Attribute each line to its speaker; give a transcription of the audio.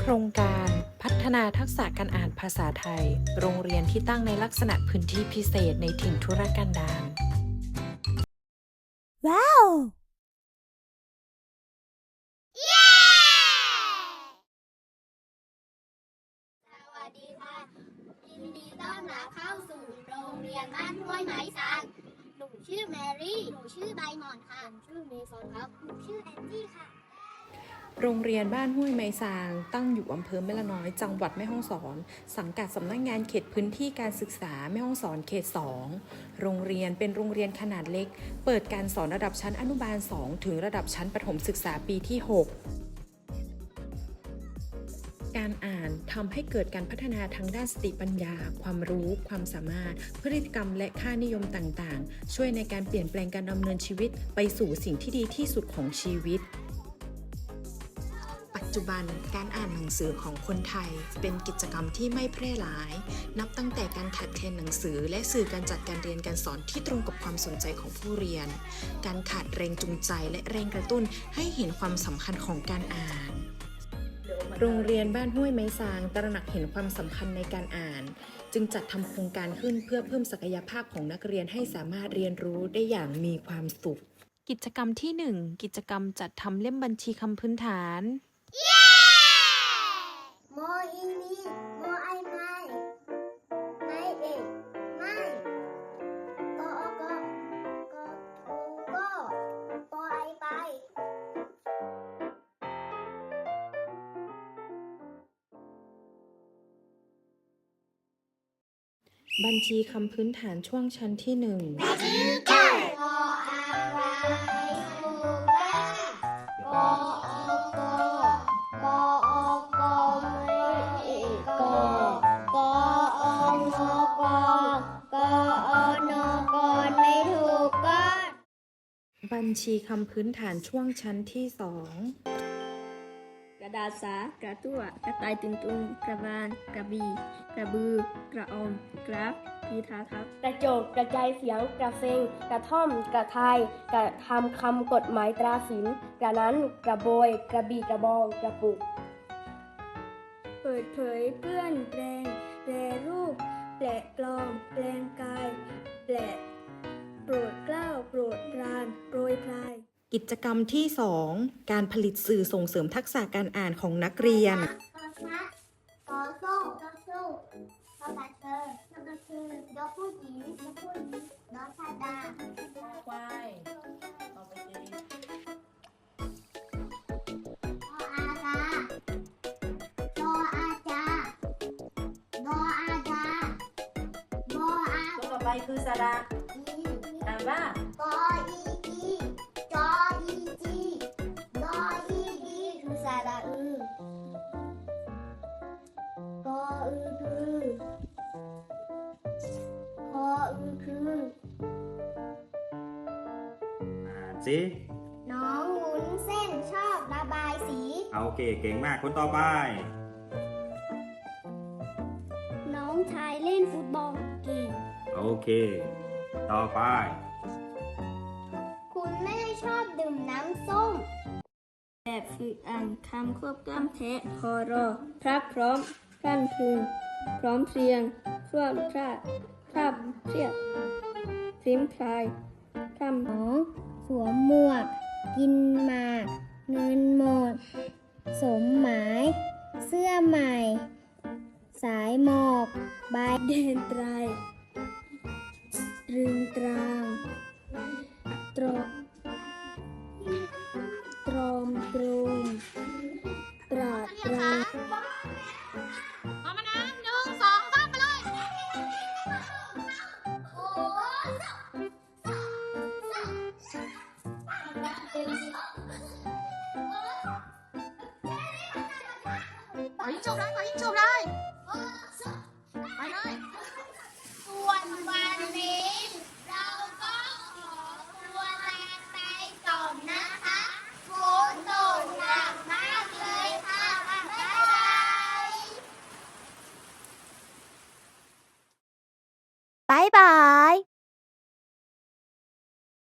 Speaker 1: โครงการพัฒนาทักษะการอ่านภาษาไทย โรงเรียนที่ตั้งในลักษณะพื้นที่พิเศษในถิ่นทุรกันดาร
Speaker 2: ว้าว
Speaker 3: สวัสดีค่ะยินดีต้อนรับเข้าสู่โรงเรียนบ้านห้วยไม้สังหนูชื่อแมรี่ หนูชื่อใบหมอนค่ะ หนูชื่อเมซอนครับ หนูชื่อแอนจี้ค่ะ
Speaker 1: โรงเรียนบ้านห้วยไม้ซาง ตั้งอยู่อำเภอแม่ละน้อย จังหวัดแม่ฮ่องสอน สังกัดสำนักงงานเขตพื้นที่การศึกษาแม่ฮ่องสอนเขต 2 โรงเรียนเป็นโรงเรียนขนาดเล็ก เปิดการสอนระดับชั้นอนุบาล 2 ถึงระดับชั้นประถมศึกษาปีที่ 6การอ่านทำให้เกิดการพัฒนาทางด้านสติปัญญา ความรู้ ความสามารถ พฤติกรรมและค่านิยมต่างๆ ช่วยในการเปลี่ยนแปลงการดำเนินชีวิตไปสู่สิ่งที่ดีที่สุดของชีวิต จจุบันการอ่านหนังสือของคนไทย เป็นกิจกรรมที่ไม่แพร่หลาย นับตั้งแต่การขาดแคลนหนังสือ และสื่อการจัดการเรียนการสอนที่ตรงกับความสนใจของผู้เรียน การขาดแรงจูงใจและแรงกระตุ้นให้เห็นความสำคัญของการอ่าน โรงเรียนบ้านห้วยไม้ซางตระหนักเห็นความสำคัญในการอ่าน จึงจัดทำโครงการขึ้นเพื่อเพิ่มศักยภาพของนักเรียนให้สามารถเรียนรู้ได้อย่างมีความสุข กิจกรรมที่ 1 กิจกรรมจัดทำเล่มบัญชีคำพื้นฐาน
Speaker 3: โมอีนีโมไอไม่ไอเอกไม่กออกอกอทูก็ปอไอไป
Speaker 1: บัญชีคำพื้นฐานช่วงชั้นที่1
Speaker 3: กออะไบั
Speaker 1: ญชีคำพื้นฐานช่วงชั้นที่2
Speaker 4: กระดาษสากระตั้วกระต่ายตุงตุงกระบาลกระบี่กระบือกระออมกราฟพีทาทับ
Speaker 5: กระโจกกระจายเสียงกระเซงกระท่อมกระทายกระทำคำกฎหมายตราศิลป์กระนั้นกระโบย กระบี่กระบองกระปุก
Speaker 4: เปิดเผยเปื้อนแปลงแปรรูป แปลกลองแปลงกา กิ
Speaker 1: จกรรมที่ 2 การผลิตสื่อส่งเสริมทักษะการอ่านของนักเรียน
Speaker 3: กอชัดกอโซ่กอสู้กอกระเทยกอกระเทยดอผู้หญิงดอผู้หญิงดอชาดา
Speaker 1: ควายต่อไปดี
Speaker 3: ดออาดาดออาจาดออาดาดออา
Speaker 1: ต่อไปคือสระ
Speaker 3: อี
Speaker 1: อ่านว่า
Speaker 3: ก สิ
Speaker 6: น้
Speaker 3: องวุ้นเส้นชอบระบายสี
Speaker 6: เอาโอเค เก่งมากคนต่อไป
Speaker 3: น้องชายเล่นฟุตบอลเก่ง
Speaker 6: โอเค ต่อไป
Speaker 3: คุณแม่ชอบดื่มน้ำส้ม
Speaker 4: แบบฝึกอ่านคำควบกล้ำแทะคอรอพรักพร้อมพรั่นพรึงพร้อมเพรียงพร่วมพราดพราบเครียดพริ้มพลายพร่ำ
Speaker 3: น้องส วมหมวก กินหมาก เงินหมด สมหมาย เสื้อใหม่ สายหมอกใบ
Speaker 4: เดินไตรตรึงตรางตรอตรอมตรมตราตรา
Speaker 3: ไปจบเลยไปจบเลยไปเลยส่วนวันนี้เราก็ข